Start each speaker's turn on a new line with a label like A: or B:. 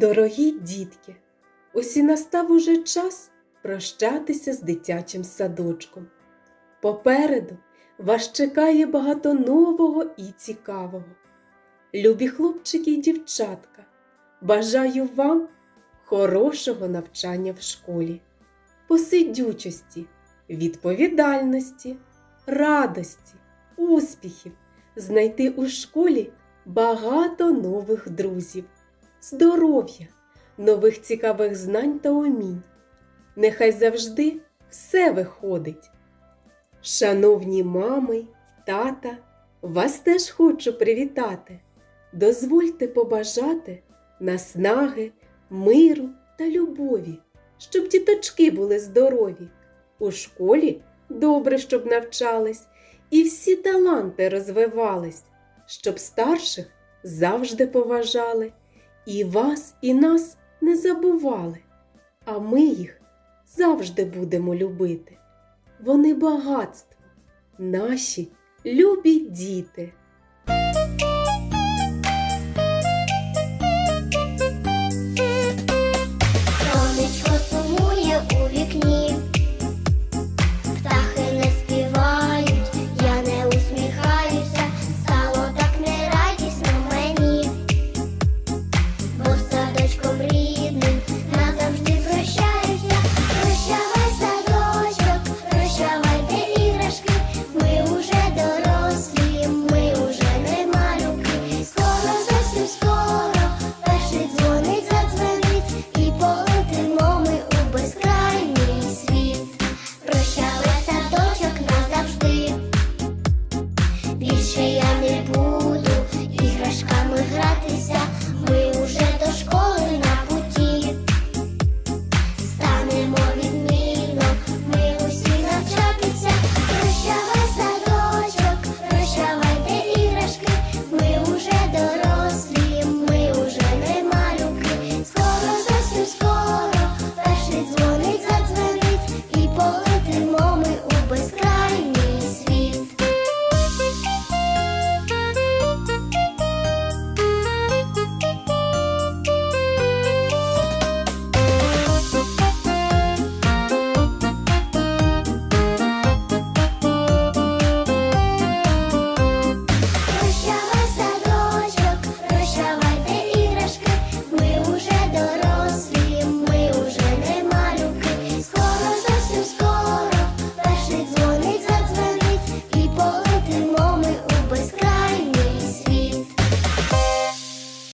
A: Дорогі дітки, усі настав уже час прощатися з дитячим садочком. Попереду вас чекає багато нового і цікавого. Любі хлопчики і дівчатка, бажаю вам хорошого навчання в школі, посидючості, відповідальності, радості, успіхів, знайти у школі багато нових друзів, здоров'я, нових цікавих знань та умінь. Нехай завжди все виходить. Шановні мами й тата, вас теж хочу привітати. Дозвольте побажати наснаги, миру та любові, щоб діточки були здорові. У школі добре, щоб навчались, і всі таланти розвивались, щоб старших завжди поважали, і вас, і нас не забували, а ми їх завжди будемо любити. Вони багатство, наші любі діти.